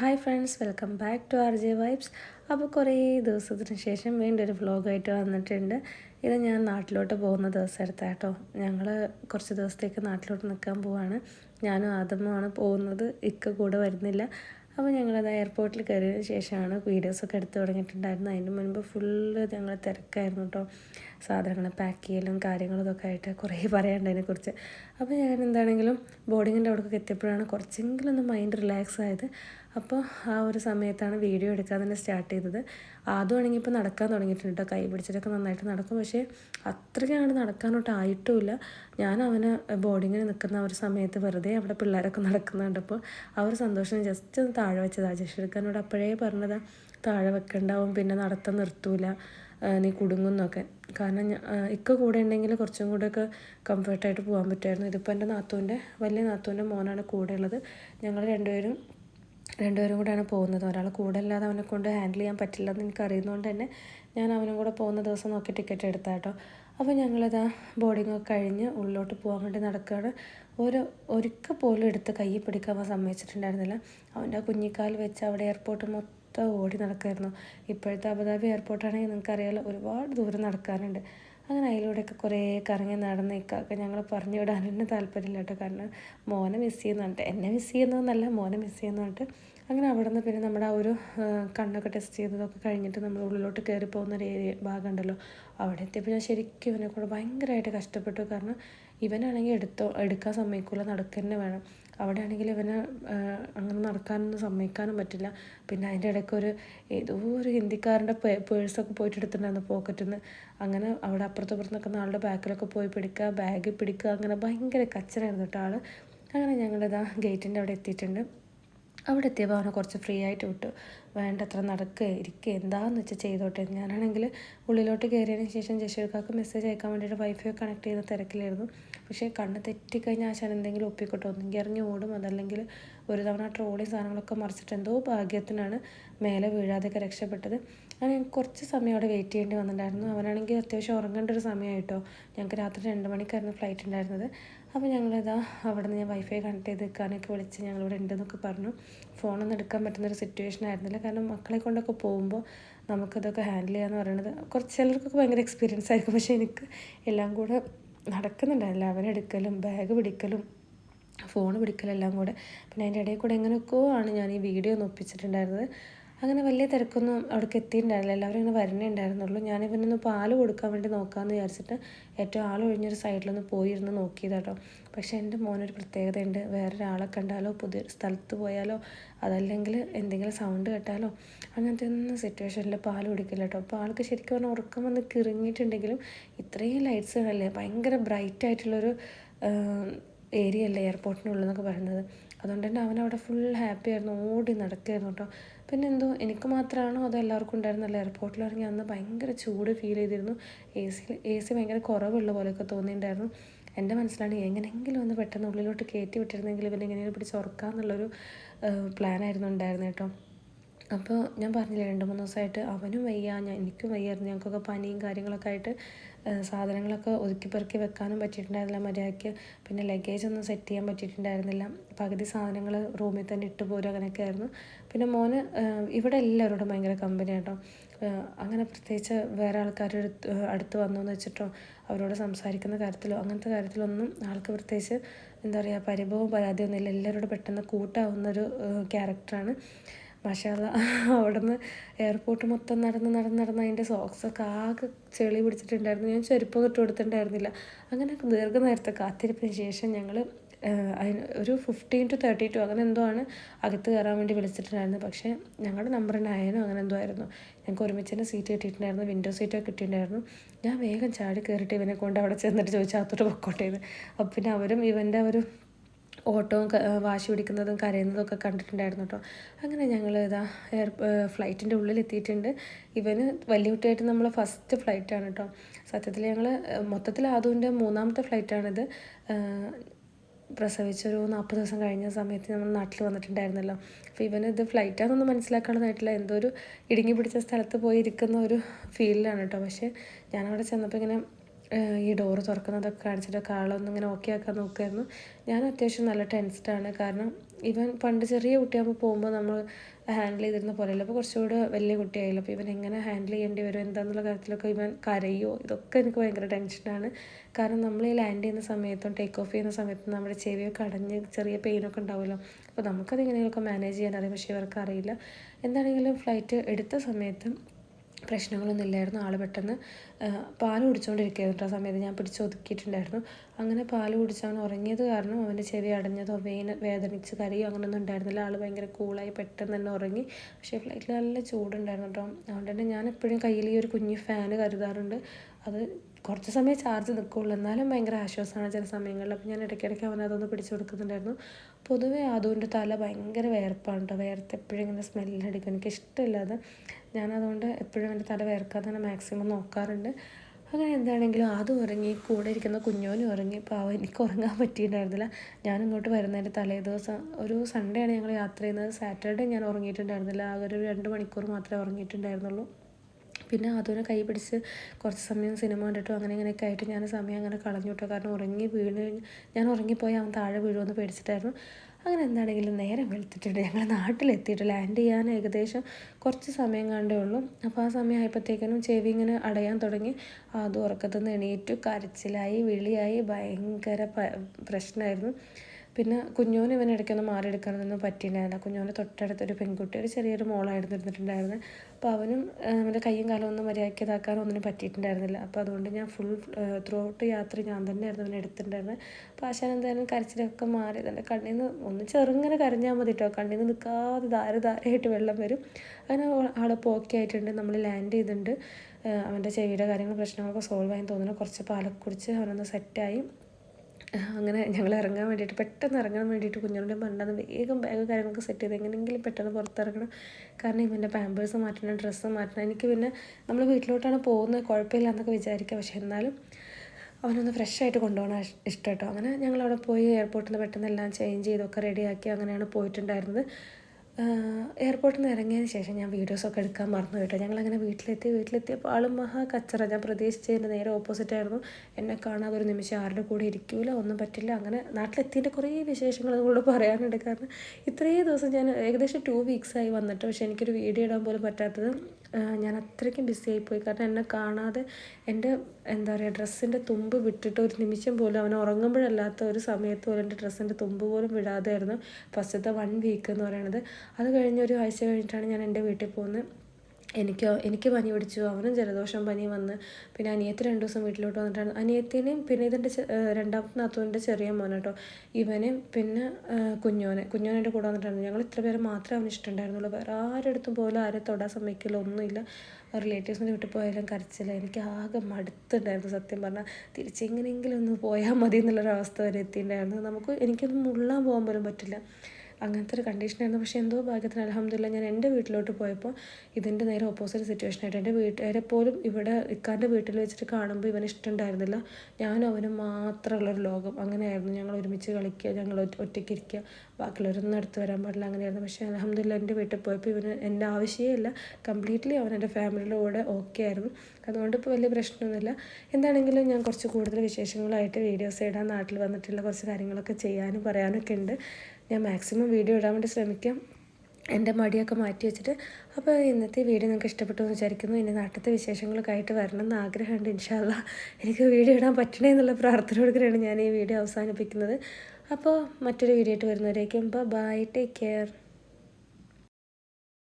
Hi friends welcome back to R J vibes. അപ്പോൾ കുറേ ദിവസത്തിന് ശേഷം വീണ്ടും ഒരു വ്ലോഗായിട്ട് വന്നിട്ടുണ്ട്. ഇത് ഞാൻ നാട്ടിലോട്ട് പോകുന്ന ദിവസം എടുത്ത കേട്ടോ ഞങ്ങൾ കുറച്ച് ദിവസത്തേക്ക് നാട്ടിലോട്ട് നിൽക്കാൻ പോവാണ്. ഞാനും ആദമുമാണ് പോകുന്നത്. ഇക്ക കൂടെ വരുന്നില്ല. അപ്പോൾ ഞങ്ങളത് എയർപോർട്ടിൽ കയറിയതിന് ശേഷമാണ് വീഡിയോസൊക്കെ എടുത്ത് തുടങ്ങിയിട്ടുണ്ടായിരുന്നു അതിന് മുൻപ് ഫുള്ള് ഞങ്ങൾ തിരക്കായിരുന്നു കേട്ടോ സാധനങ്ങൾ പാക്ക് ചെയ്യലും കാര്യങ്ങളും ഇതൊക്കെ ആയിട്ട് കുറേ പറയാനുണ്ട് അതിനെക്കുറിച്ച്. അപ്പോൾ ഞാൻ എന്താണെങ്കിലും ബോർഡിങ്ങിന്റെ അവിടെയൊക്കെ എത്തിയപ്പോഴാണ് കുറച്ചെങ്കിലും ഒന്ന് മൈൻഡ് റിലാക്സ് ആയത്. അപ്പോൾ ആ ഒരു സമയത്താണ് വീഡിയോ എടുക്കാൻ തന്നെ സ്റ്റാർട്ട് ചെയ്തത്. ആദ്യമാണെങ്കിൽ ഇപ്പോൾ നടക്കാൻ തുടങ്ങിയിട്ടുണ്ട് കൈ പിടിച്ചിട്ടൊക്കെ നന്നായിട്ട് നടക്കും. പക്ഷേ അത്രയ്ക്കാണ് നടക്കാനോട്ട് ആയിട്ടുമില്ല. ഞാൻ അവന് ബോർഡിങ്ങിന് നിൽക്കുന്ന ആ ഒരു സമയത്ത് വെറുതെ അവിടെ പിള്ളേരൊക്കെ നടക്കുന്നുണ്ട്. അപ്പോൾ ആ ഒരു സന്തോഷം ജസ്റ്റ് ഒന്ന് താഴെ വെച്ചതാണ് എടുക്കാനോട് അപ്പോഴേ പറഞ്ഞത്. താഴെ വെക്കണ്ടാവും. പിന്നെ നടത്തം നിർത്തൂല. നീ കുടുങ്ങുന്നൊക്കെ. കാരണം ഇക്ക കൂടെ ഉണ്ടെങ്കിൽ കുറച്ചും കൂടെയൊക്കെ കംഫർട്ടായിട്ട് പോകാൻ പറ്റുമായിരുന്നു. ഇതിപ്പോൾ എന്റെ നാത്തൂന്റെ വലിയ നാത്തൂന്റെ മോനാണ് കൂടെ ഉള്ളത്. ഞങ്ങൾ രണ്ടുപേരും രണ്ടുപേരും കൂടെയാണ് പോകുന്നത്. ഒരാൾ കൂടെ അല്ലാതെ അവനെ കൊണ്ട് ഹാൻഡിൽ ചെയ്യാൻ പറ്റില്ല എന്ന് എനിക്ക് അറിയുന്നതുകൊണ്ട് തന്നെ ഞാൻ അവനും കൂടെ പോകുന്ന ദിവസം നോക്കി ടിക്കറ്റ് എടുത്താൽ കേട്ടോ അപ്പോൾ ഞങ്ങളിതാ ബോർഡിംഗ് ഒക്കെ കഴിഞ്ഞ് ഉള്ളിലോട്ട് പോകാൻ വേണ്ടി നടക്കുകയാണ്. ഒരു ഒരുക്ക പോലും എടുത്ത് കൈ പിടിക്കാൻ അവൻ സമ്മതിച്ചിട്ടുണ്ടായിരുന്നില്ല. അവന്റെ കുഞ്ഞിക്കാൽ വെച്ച് അവിടെ എയർപോർട്ട് മൊത്തം ഓടി നടക്കുമായിരുന്നു ഇപ്പോഴത്തെ അബുദാബി എയർപോർട്ടാണെങ്കിൽ നിങ്ങൾക്കറിയാലോ ഒരുപാട് ദൂരം നടക്കാനുണ്ട്. അങ്ങനെ അതിലൂടെയൊക്കെ കുറേ കറങ്ങി നടന്ന് ഇക്കൊക്കെ ഞങ്ങൾ പറഞ്ഞു വിടാൻ തന്നെ താല്പര്യമില്ല കേട്ടോ. കാരണം മോനെ മിസ് ചെയ്യുന്നുണ്ട്. എന്നെ മിസ് ചെയ്യുന്നതെന്നല്ല മോനെ മിസ് ചെയ്യുന്നുണ്ട്. അങ്ങനെ അവിടെ നിന്ന് പിന്നെ നമ്മുടെ ആ ഒരു കണ്ണൊക്കെ ടെസ്റ്റ് ചെയ്തതൊക്കെ കഴിഞ്ഞിട്ട് നമ്മൾ ഉള്ളിലോട്ട് കയറി പോകുന്ന ഒരു ഏരിയ ഭാഗമുണ്ടല്ലോ അവിടെ എത്തിയപ്പോൾ ഞാൻ ശരിക്കും ഇവനെ കൂടെ ഭയങ്കരമായിട്ട് കഷ്ടപ്പെട്ടു. കാരണം ഇവനാണെങ്കിൽ എടുത്തോ എടുക്കാൻ സമ്മതിക്കില്ല നടക്കുക തന്നെ വേണം. അവിടെ ആണെങ്കിൽ ഇവന് അങ്ങനെ നടക്കാനൊന്നും സമ്മതിക്കാനും പറ്റില്ല. പിന്നെ അതിന്റെ ഇടയ്ക്ക് ഒരു ഏതോ ഒരു ഹിന്ദിക്കാരന്റെ പേഴ്സൊക്കെ പോയിട്ട് എടുത്തിട്ടുണ്ടായിരുന്നു പോക്കറ്റിൽ നിന്ന് അങ്ങനെ അവിടെ അപ്പുറത്തും അപ്പുറത്ത് നിൽക്കുന്ന ആളുടെ ബാക്കിലൊക്കെ പോയി പിടിക്കുക ബാഗ് പിടിക്കുക അങ്ങനെ ഭയങ്കര കച്ചറായിരുന്നു കേട്ടോ ആൾ അങ്ങനെ ഞങ്ങളിതാ ഗേറ്റിന്റെ അവിടെ എത്തിയിട്ടുണ്ട്. അവിടെ എത്തിയപ്പോൾ അവനെ കുറച്ച് ഫ്രീ ആയിട്ട് വിട്ടു. വേണ്ടത്ര നടക്കുക ഇരിക്കുക എന്താന്ന് വെച്ചാൽ ചെയ്തോട്ടെ. ഞാനാണെങ്കിൽ ഉള്ളിലോട്ട് കയറിയതിന് ശേഷം ജഷീർക്കാർക്ക് മെസ്സേജ് അയക്കാൻ വേണ്ടിയിട്ട് വൈഫൈ കണക്ട് ചെയ്ത തിരക്കിലായിരുന്നു. പക്ഷേ കണ്ണ് തെറ്റിക്കഴിഞ്ഞാൽ ആശാൻ എന്തെങ്കിലും ഒപ്പിക്കോട്ടെ. ഒന്നെങ്കിൽ ഇറങ്ങി ഓടും. അതല്ലെങ്കിൽ ഒരു തവണ ട്രോളി സാധനങ്ങളൊക്കെ മറിച്ചിട്ട് എന്തോ ഭാഗ്യത്തിനാണ് മേലെ വീഴാതെയൊക്കെ രക്ഷപ്പെട്ടത്. അങ്ങനെ ഞാൻ കുറച്ച് സമയം അവിടെ വെയിറ്റ് ചെയ്യേണ്ടി വന്നിട്ടുണ്ടായിരുന്നു. അവനാണെങ്കിൽ അത്യാവശ്യം ഉറങ്ങേണ്ട ഒരു സമയമായിട്ടോ ഞങ്ങൾക്ക് രാത്രി രണ്ട് മണിക്കായിരുന്നു ഫ്ലൈറ്റ് ഉണ്ടായിരുന്നത് അപ്പോൾ ഞങ്ങളിതാ അവിടെ നിന്ന് ഞാൻ വൈഫൈ കണക്ട് ചെയ്ത് നിൽക്കാനൊക്കെ വിളിച്ച് ഞങ്ങളിവിടെ ഉണ്ടെന്നൊക്കെ പറഞ്ഞു. ഫോണൊന്നും എടുക്കാൻ പറ്റുന്നൊരു സിറ്റുവേഷൻ ആയിരുന്നില്ല. കാരണം മക്കളെ കൊണ്ടൊക്കെ പോകുമ്പോൾ നമുക്കിതൊക്കെ ഹാൻഡിൽ ചെയ്യാന്ന് പറയുന്നത് കുറച്ച് ചിലർക്കൊക്കെ ഭയങ്കര എക്സ്പീരിയൻസ് ആയിരിക്കും. പക്ഷേ എനിക്ക് എല്ലാം കൂടെ നടക്കുന്നുണ്ടായില്ല അവനെടുക്കലും ബാഗ് പിടിക്കലും ഫോൺ പിടിക്കലെല്ലാം കൂടെ. പിന്നെ അതിന്റെ ഇടയിൽ കൂടെ എങ്ങനെയൊക്കെയോ ആണ് ഞാൻ ഈ വീഡിയോ ഒന്ന് ഒപ്പിച്ചിട്ടുണ്ടായിരുന്നത്. അങ്ങനെ വലിയ തിരക്കൊന്നും അവിടേക്ക് എത്തിയിട്ടുണ്ടായിരുന്നില്ല. എല്ലാവരും ഇങ്ങനെ വരുന്നേ ഉണ്ടായിരുന്നുള്ളൂ. ഞാൻ ഇവനൊന്ന് പാൽ കൊടുക്കാൻ വേണ്ടി നോക്കാമെന്ന് വിചാരിച്ചിട്ട് ഏറ്റവും ആൾ ഒഴിഞ്ഞൊരു സൈഡിലൊന്ന് പോയിരുന്ന് നോക്കിയത് കേട്ടോ പക്ഷേ എന്റെ മോനൊരു പ്രത്യേകതയുണ്ട്. വേറൊരാളെ കണ്ടാലോ പുതിയ സ്ഥലത്ത് പോയാലോ അതല്ലെങ്കിൽ എന്തെങ്കിലും സൗണ്ട് കേട്ടാലോ അങ്ങനത്തെ ഒന്നും സിറ്റുവേഷനിൽ പാൽ കുടിക്കില്ല കേട്ടോ അപ്പോൾ ആൾക്ക് ശരിക്കും പറഞ്ഞാൽ ഉറക്കം വന്ന് കിറങ്ങിയിട്ടുണ്ടെങ്കിലും ഇത്രയും ലൈറ്റ്സുകളല്ലേ ഭയങ്കര ബ്രൈറ്റ് ആയിട്ടുള്ളൊരു ഏരിയ അല്ലേ എയർപോർട്ടിനുള്ളതെന്നൊക്കെ പറയുന്നത്. അതുകൊണ്ട് തന്നെ അവൻ അവിടെ ഫുൾ ഹാപ്പി ആയിരുന്നു. ഓടി നടക്കുകയായിരുന്നു കേട്ടോ പിന്നെ എന്തോ എനിക്ക് മാത്രമാണോ അതോ എല്ലാവർക്കും ഉണ്ടായിരുന്നില്ല എയർപോർട്ടിൽ ഇറങ്ങി അന്ന് ഭയങ്കര ചൂട് ഫീൽ ചെയ്തിരുന്നു. എ സി എ സി ഭയങ്കര കുറവുള്ള പോലെയൊക്കെ തോന്നിയിട്ടുണ്ടായിരുന്നു. എന്റെ മനസ്സിലാണ് എങ്ങനെയെങ്കിലും ഒന്ന് പെട്ടെന്ന് ഉള്ളിലോട്ട് കയറ്റി വിട്ടിരുന്നെങ്കിൽ ഇവനെ എങ്ങനെയെങ്കിലും പിടിച്ച് ഉറക്കാമെന്നുള്ളൊരു പ്ലാനായിരുന്നു ഉണ്ടായിരുന്നത് കേട്ടോ. അപ്പോൾ ഞാൻ പറഞ്ഞില്ലേ രണ്ട് മൂന്ന് ദിവസമായിട്ട് അവനും വയ്യ ഞാൻ എനിക്കും വയ്യായിരുന്നു. ഞങ്ങൾക്കൊക്കെ പനിയും കാര്യങ്ങളൊക്കെ ആയിട്ട് സാധനങ്ങളൊക്കെ ഒതുക്കി പെറുക്കി വെക്കാനും പറ്റിയിട്ടുണ്ടായിരുന്നില്ല മര്യാദയ്ക്ക് പിന്നെ ലഗേജ് ഒന്നും സെറ്റ് ചെയ്യാൻ പറ്റിയിട്ടുണ്ടായിരുന്നില്ല. പകുതി സാധനങ്ങൾ റൂമിൽ തന്നെ ഇട്ട് പോരും അങ്ങനെയൊക്കെ ആയിരുന്നു. പിന്നെ മോന് ഇവിടെ എല്ലാവരോടും ഭയങ്കര കമ്പനി കേട്ടോ അങ്ങനെ പ്രത്യേകിച്ച് വേറെ ആൾക്കാരുടെ അടുത്ത് വന്നോന്ന് വെച്ചിട്ടോ അവരോട് സംസാരിക്കുന്ന കാര്യത്തിലോ അങ്ങനത്തെ കാര്യത്തിലൊന്നും ആൾക്ക് പ്രത്യേകിച്ച് എന്താ പറയുക പരിഭവവും പരാതിയൊന്നുമില്ല എല്ലാവരോടും പെട്ടെന്ന് കൂട്ടാവുന്നൊരു ക്യാരക്ടറാണ് മാഷാല്ല അവിടെ നിന്ന് എയർപോർട്ട് മൊത്തം നടന്ന് നടന്ന് നടന്ന് അതിന്റെ സോക്സൊക്കെ ആകെ ചെളി പിടിച്ചിട്ടുണ്ടായിരുന്നു. ഞാൻ ചെരുപ്പൊക്കെ ഇട്ട് കൊടുത്തിട്ടുണ്ടായിരുന്നില്ല. അങ്ങനെ ദീർഘനേരത്തെ കാത്തിരിപ്പിന് ശേഷം ഞങ്ങൾ അതിന് ഒരു ഫിഫ്റ്റീൻ ടു തേർട്ടി ടു അങ്ങനെ എന്തോ ആണ് അകത്ത് കയറാൻ വേണ്ടി വിളിച്ചിട്ടുണ്ടായിരുന്നു. പക്ഷേ ഞങ്ങളുടെ നമ്പർ നയനോ അങ്ങനെ എന്തോ ആയിരുന്നു. ഞങ്ങൾക്ക് ഒരുമിച്ച് തന്നെ സീറ്റ് കിട്ടിയിട്ടുണ്ടായിരുന്നു വിൻഡോ സീറ്റൊക്കെ കിട്ടിയിട്ടുണ്ടായിരുന്നു. ഞാൻ വേഗം ചാടി കയറിയിട്ട് ഇവനെ കൊണ്ട് അവിടെ ചെന്നിട്ട് ചോദിച്ചാൽ അത്തോട്ട് പൊക്കോട്ടേന്ന്. അപ്പം പിന്നെ അവരും ഇവന്റെ ഒരു ഓട്ടവും വാശി പിടിക്കുന്നതും കരയുന്നതും ഒക്കെ കണ്ടിട്ടുണ്ടായിരുന്നു കേട്ടോ അങ്ങനെ ഞങ്ങൾ ഇതാ എയർ ഫ്ലൈറ്റിന്റെ ഉള്ളിൽ എത്തിയിട്ടുണ്ട് ഇവന് വലിയ കുട്ടിയായിട്ട് നമ്മൾ ഫസ്റ്റ് ഫ്ലൈറ്റാണ് കേട്ടോ സത്യത്തിൽ ഞങ്ങൾ മൊത്തത്തിൽ ആദുവിന്റെ മൂന്നാമത്തെ ഫ്ലൈറ്റാണിത് പ്രസവിച്ചൊരു നാൽപ്പത് ദിവസം കഴിഞ്ഞ സമയത്ത് നമ്മൾ നാട്ടിൽ വന്നിട്ടുണ്ടായിരുന്നല്ലോ. അപ്പോൾ ഇവന് ഇത് ഫ്ലൈറ്റാണെന്നൊന്നും മനസ്സിലാക്കാനൊന്നായിട്ടില്ല എന്തോ ഒരു ഇടുങ്ങി പിടിച്ച സ്ഥലത്ത് പോയി ഇരിക്കുന്ന ഒരു ഫീലിലാണ് കേട്ടോ പക്ഷേ ഞാനവിടെ ചെന്നപ്പോൾ ഇങ്ങനെ ഈ ഡോറ് തുറക്കുന്നതൊക്കെ കാണിച്ചിട്ട് ആളൊന്നും ഇങ്ങനെ ഓക്കെ ആക്കാൻ നോക്കുമായിരുന്നു ഞാൻ അത്യാവശ്യം നല്ല ടെൻസ്ഡാണ് കാരണം ഇവൻ പണ്ട് ചെറിയ കുട്ടിയാകുമ്പോൾ പോകുമ്പോൾ നമ്മൾ ഹാൻഡിൽ ചെയ്തിരുന്ന പോലെയല്ല. അപ്പോൾ കുറച്ചുകൂടെ വലിയ കുട്ടിയായില്ല. അപ്പോൾ ഇവൻ എങ്ങനെ ഹാൻഡിൽ ചെയ്യേണ്ടി വരും? എന്താണെന്നുള്ള കാര്യത്തിലൊക്കെ ഇവൻ കരയോ? ഇതൊക്കെ എനിക്ക് ഭയങ്കര ടെൻഷനാണ് കാരണം നമ്മൾ ഈ ലാൻഡ് ചെയ്യുന്ന സമയത്തും ടേക്ക് ഓഫ് ചെയ്യുന്ന സമയത്തും നമ്മുടെ ചെവിയൊക്കെ അടഞ്ഞ് ചെറിയ പെയിനൊക്കെ ഉണ്ടാവുമല്ലോ. അപ്പോൾ നമുക്കത് എങ്ങനെയൊക്കെ മാനേജ് ചെയ്യാൻ അറിയാം. പക്ഷേ ഇവർക്ക് അറിയില്ല എന്താണെങ്കിലും ഫ്ലൈറ്റ് എടുത്ത സമയത്ത് പ്രശ്നങ്ങളൊന്നും ഇല്ലായിരുന്നു. ആൾ പെട്ടെന്ന് പാൽ കുടിച്ചുകൊണ്ടിരിക്കുകയായിരുന്നു ആ സമയത്ത്. ഞാൻ പിടിച്ച് ഒതുക്കിയിട്ടുണ്ടായിരുന്നു. അങ്ങനെ പാൽ കുടിച്ച് അവൻ ഉറങ്ങിയത് കാരണം അവന്റെ ചെവി അടഞ്ഞതോ വേന വേദനിച്ച് കരയോ അങ്ങനെയൊന്നും ഉണ്ടായിരുന്നില്ല. ആൾ ഭയങ്കര കൂളായി പെട്ടെന്ന് തന്നെ ഉറങ്ങി. പക്ഷേ ഫ്ലൈറ്റിൽ നല്ല ചൂടുണ്ടായിരുന്നു കേട്ടോ. അതുകൊണ്ട് തന്നെ ഞാൻ എപ്പോഴും കയ്യിൽ ഈ ഒരു കുഞ്ഞു ഫാന് കരുതാറുണ്ട്. അത് കുറച്ച് സമയം ചാർജ് നിൽക്കുള്ളൂ. എന്നാലും ഭയങ്കര ആശ്വാസമാണ് ചില സമയങ്ങളിൽ. അപ്പോൾ ഞാൻ ഇടയ്ക്കിടയ്ക്ക് അവൻ അതൊന്ന് പിടിച്ചു കൊടുക്കുന്നുണ്ടായിരുന്നു. പൊതുവേ അതുകൊണ്ട് തല ഭയങ്കര വേർപ്പാണ് കേട്ടോ. വേർത്ത് എപ്പോഴും ഇങ്ങനെ സ്മെല്ലടിക്കും എനിക്ക് ഇഷ്ടമില്ല അത് ഞാനതുകൊണ്ട് എപ്പോഴും എന്റെ തല വേർക്കാതെ തന്നെ മാക്സിമം നോക്കാറുണ്ട്. അങ്ങനെ എന്താണെങ്കിലും അതും ഉറങ്ങി കൂടെ ഇരിക്കുന്ന കുഞ്ഞോനും ഉറങ്ങി. പാവം എനിക്ക് ഉറങ്ങാൻ പറ്റിയിട്ടുണ്ടായിരുന്നില്ല. ഞാൻ ഇങ്ങോട്ട് വരുന്നതിന്റെ തലേ ദിവസം ഒരു സൺഡേ ആണ് ഞങ്ങൾ യാത്ര ചെയ്യുന്നത്. സാറ്റർഡേ ഞാൻ ഉറങ്ങിയിട്ടുണ്ടായിരുന്നില്ല. ആകെ ഒരു രണ്ട് മണിക്കൂർ മാത്രമേ ഉറങ്ങിയിട്ടുണ്ടായിരുന്നുള്ളൂ. പിന്നെ അതിനെ കൈ പിടിച്ച് കുറച്ച് സമയം സിനിമ കണ്ടിട്ടും അങ്ങനെ ഇങ്ങനെയൊക്കെ ആയിട്ട് ഞാൻ സമയം അങ്ങനെ കളഞ്ഞു കേട്ടോ കാരണം ഉറങ്ങി വീണ് ഞാൻ ഉറങ്ങിപ്പോയി അവൻ താഴെ വീഴുമെന്ന് പേടിച്ചിട്ടായിരുന്നു. അങ്ങനെ എന്താണെങ്കിലും നേരം വെളുത്തിട്ടുണ്ട്. ഞങ്ങൾ നാട്ടിലെത്തിയിട്ട് ലാൻഡ് ചെയ്യാൻ ഏകദേശം കുറച്ച് സമയം കണ്ടേ ഉള്ളൂ. അപ്പോൾ ആ സമയം ആയപ്പോഴത്തേക്കിനും ചെവി ഇങ്ങനെ അടയാൻ തുടങ്ങി. അത് ഉറക്കത്തുനിന്ന് എണീറ്റു കരച്ചിലായി വിളിയായി. ഭയങ്കര പ്രശ്നമായിരുന്നു. പിന്നെ കുഞ്ഞോന് ഇവൻ ഇടയ്ക്കൊന്ന് മാറിയെടുക്കാനൊന്നും പറ്റിയിട്ടുണ്ടായിരുന്നില്ല തൊട്ടടുത്ത് ഒരു പെൺകുട്ടി ഒരു ചെറിയൊരു മോളായിരുന്നു ഇരുന്നിട്ടുണ്ടായിരുന്നത് അപ്പോൾ അവനും അവന്റെ കൈയും കാലം ഒന്നും മര്യാദയ്ക്ക് ഒന്നിനും പറ്റിയിട്ടുണ്ടായിരുന്നില്ല. അപ്പോൾ അതുകൊണ്ട് ഞാൻ ഫുൾ ത്രൂ ഔട്ട് യാത്ര ഞാൻ തന്നെയായിരുന്നു അവനെ എടുത്തിട്ടുണ്ടായിരുന്നത് അപ്പോൾ ആശാൻ എന്തായാലും കരച്ചിലൊക്കെ മാറി. എന്റെ കണ്ണിൽ നിന്ന് ഒന്ന് ചെറുങ്ങനെ കരഞ്ഞാൽ മതി കേട്ടോ കണ്ണിൽ നിന്ന് നിൽക്കാതെ ധാര ധാരയായിട്ട് വെള്ളം വരും. അങ്ങനെ ആളെ പോക്കി ആയിട്ടുണ്ട്. നമ്മൾ ലാൻഡ് ചെയ്തിട്ടുണ്ട് അവന്റെ ചെവിയുടെ കാര്യങ്ങൾ പ്രശ്നങ്ങളൊക്കെ സോൾവ് ആയി തോന്നുന്നു. കുറച്ച് പാലൊക്കെ കുടിച്ച് അവനൊന്ന് സെറ്റായി അങ്ങനെ ഞങ്ങൾ ഇറങ്ങാൻ വേണ്ടിയിട്ട് പെട്ടെന്ന് ഇറങ്ങാൻ വേണ്ടിയിട്ട് കുഞ്ഞുങ്ങളുടെ പണ്ടെന്ന് വേഗം ബാഗ് കാര്യങ്ങളൊക്കെ സെറ്റ് ചെയ്ത് എങ്ങനെയെങ്കിലും പെട്ടെന്ന് പുറത്തിറങ്ങണം. കാരണം ഇവന്റെ പാമ്പേഴ്സ് മാറ്റണം ഡ്രസ്സ് മാറ്റണം. എനിക്ക് പിന്നെ നമ്മൾ വീട്ടിലോട്ടാണ് പോകുന്നത് കുഴപ്പമില്ല എന്നൊക്കെ വിചാരിക്കുക. പക്ഷേ എന്നാലും അവനൊന്ന് ഫ്രഷ് ആയിട്ട് കൊണ്ടുപോകണം ഇഷ്ടം കേട്ടോ. അങ്ങനെ ഞങ്ങൾ അവിടെ പോയി എയർപോർട്ടിൽ നിന്ന് പെട്ടെന്ന് എല്ലാം ചേഞ്ച് ചെയ്തൊക്കെ റെഡിയാക്കി അങ്ങനെയാണ് പോയിട്ടുണ്ടായിരുന്നത്. എയർപോർട്ടിൽ നിന്ന് ഇറങ്ങിയതിന് ശേഷം ഞാൻ വീഡിയോസൊക്കെ എടുക്കാൻ മറന്നു കേട്ടോ. ഞങ്ങളങ്ങനെ വീട്ടിലെത്തി വീട്ടിലെത്തിയപ്പോൾ ആളും മഹാ കച്ചറ. ഞാൻ പ്രതീക്ഷിച്ചതിന്റെ നേരെ ഓപ്പോസിറ്റ് ആയിരുന്നു. എന്നെ കാണാതെ ഒരു നിമിഷം ആരുടെ കൂടെ ഇരിക്കൂല ഒന്നും പറ്റില്ല. അങ്ങനെ നാട്ടിലെത്തിയതിന്റെ കുറേ വിശേഷങ്ങൾ നിങ്ങളോട് പറയാനുണ്ട്. കാരണം ഇത്രയും ദിവസം ഞാൻ ഏകദേശം ടു വീക്സായി വന്നിട്ട്. പക്ഷേ എനിക്കൊരു വീഡിയോ ഇടാൻ പോലും പറ്റാത്തത് ഞാൻ അത്രയ്ക്കും ബിസി ആയിപ്പോയി. കാരണം എന്നെ കാണാതെ എന്റെ എന്താ പറയുക ഡ്രസ്സിന്റെ തുമ്പ് വിട്ടിട്ട് ഒരു നിമിഷം പോലും അവൻ ഉറങ്ങുമ്പോഴല്ലാത്ത ഒരു സമയത്ത് പോലും എന്റെ ഡ്രസ്സിന്റെ തുമ്പ് പോലും വിടാതെയായിരുന്നു ഫസ്റ്റത്തെ വൺ വീക്ക് എന്ന് പറയുന്നത്. അത് കഴിഞ്ഞ് ഒരു ആഴ്ച കഴിഞ്ഞിട്ടാണ് ഞാൻ എന്റെ വീട്ടിൽ പോകുന്നത്. എനിക്ക് എനിക്ക് പനി പിടിച്ചു അവനും ജലദോഷം പനി വന്ന് പിന്നെ അനിയത്തി രണ്ട് ദിവസം വീട്ടിലോട്ട് വന്നിട്ടാണ്. അനിയത്തിനെയും പിന്നെ ഇതിന്റെ രണ്ടാമത്തെ നാത്തൂന്റെ ചെറിയ മോനെ കേട്ടോ ഇവനെയും പിന്നെ കുഞ്ഞോനെ കുഞ്ഞോനെ കൂടെ വന്നിട്ടാണ്. ഞങ്ങൾ ഇത്ര പേര് മാത്രമേ അവന് ഇഷ്ടമുണ്ടായിരുന്നുള്ളൂ. വേറെ ആരുടെ പോലും ആരെ തൊടാൻ സമ്മതിക്കില്ല ഒന്നുമില്ല. റിലേറ്റീവ്സിന്റെ വീട്ടിൽ പോയാലും കരച്ചില്ല എനിക്ക് ആകെ മടുത്തുണ്ടായിരുന്നു സത്യം പറഞ്ഞാൽ. തിരിച്ചെങ്ങനെയെങ്കിലും ഒന്ന് പോയാൽ മതി എന്നുള്ളൊരവസ്ഥ വരെ എത്തിയിട്ടുണ്ടായിരുന്നു. നമുക്ക് എനിക്കൊന്നും ഉള്ളാൻ പോകാൻ പോലും പറ്റില്ല. അങ്ങനത്തെ ഒരു കണ്ടീഷനായിരുന്നു. പക്ഷേ എന്തോ ഭാഗ്യത്തിന് അലഹമില്ല ഞാൻ എന്റെ വീട്ടിലോട്ട് പോയപ്പോൾ ഇതിന്റെ നേരെ ഓപ്പോസിറ്റ് സിറ്റുവേഷൻ ആയിട്ട് എന്റെ വീട്ടുകാരെ പോലും ഇവിടെ ഇക്കാന്റെ വീട്ടിൽ വെച്ചിട്ട് കാണുമ്പോൾ ഇവന് ഇഷ്ടമുണ്ടായിരുന്നില്ല. ഞാനും അവനും മാത്രമുള്ളൊരു ലോകം. അങ്ങനെയായിരുന്നു ഞങ്ങൾ ഒരുമിച്ച് കളിക്കുക ഞങ്ങൾ ഒറ്റയ്ക്ക് ഇരിക്കുക. ബാക്കിയുള്ളവരൊന്നും അടുത്ത് വരാൻ പാടില്ല അങ്ങനെയായിരുന്നു. പക്ഷേ അലഹമില്ല എന്റെ വീട്ടിൽ പോയപ്പോൾ ഇവന് എന്റെ ആവശ്യമേ കംപ്ലീറ്റ്ലി അവൻ എന്റെ ഫാമിലിയുടെ കൂടെ ഓക്കെ ആയിരുന്നു. അതുകൊണ്ട് ഇപ്പോൾ വലിയ പ്രശ്നമൊന്നുമില്ല. എന്താണെങ്കിലും ഞാൻ കുറച്ച് കൂടുതൽ വിശേഷങ്ങളായിട്ട് വീഡിയോസ് ഇടാൻ നാട്ടിൽ വന്നിട്ടുള്ള കുറച്ച് കാര്യങ്ങളൊക്കെ ചെയ്യാനും പറയാനൊക്കെ ഉണ്ട്. ഞാൻ മാക്സിമം വീഡിയോ ഇടാൻ വേണ്ടി ശ്രമിക്കാം. എന്റെ മടിയൊക്കെ മാറ്റി വെച്ചിട്ട്. അപ്പോൾ ഇന്നത്തെ വീഡിയോ നിങ്ങൾക്ക് ഇഷ്ടപ്പെട്ടു എന്ന് വിചാരിക്കുന്നു. ഇനി നാട്ടിലത്തെ വിശേഷങ്ങളൊക്കെ ആയിട്ട് വരണം എന്ന് ആഗ്രഹമുണ്ട് ഇൻഷാല്ല എനിക്ക് വീഡിയോ ഇടാൻ പറ്റണേ എന്നുള്ള പ്രാർത്ഥനയോടുകൂടിയാണ് ഞാൻ ഈ വീഡിയോ അവസാനിപ്പിക്കുന്നത്. അപ്പോൾ മറ്റൊരു വീഡിയോ ആയിട്ട് വരുന്നവരേക്കും ബൈ ടേക്ക് കെയർ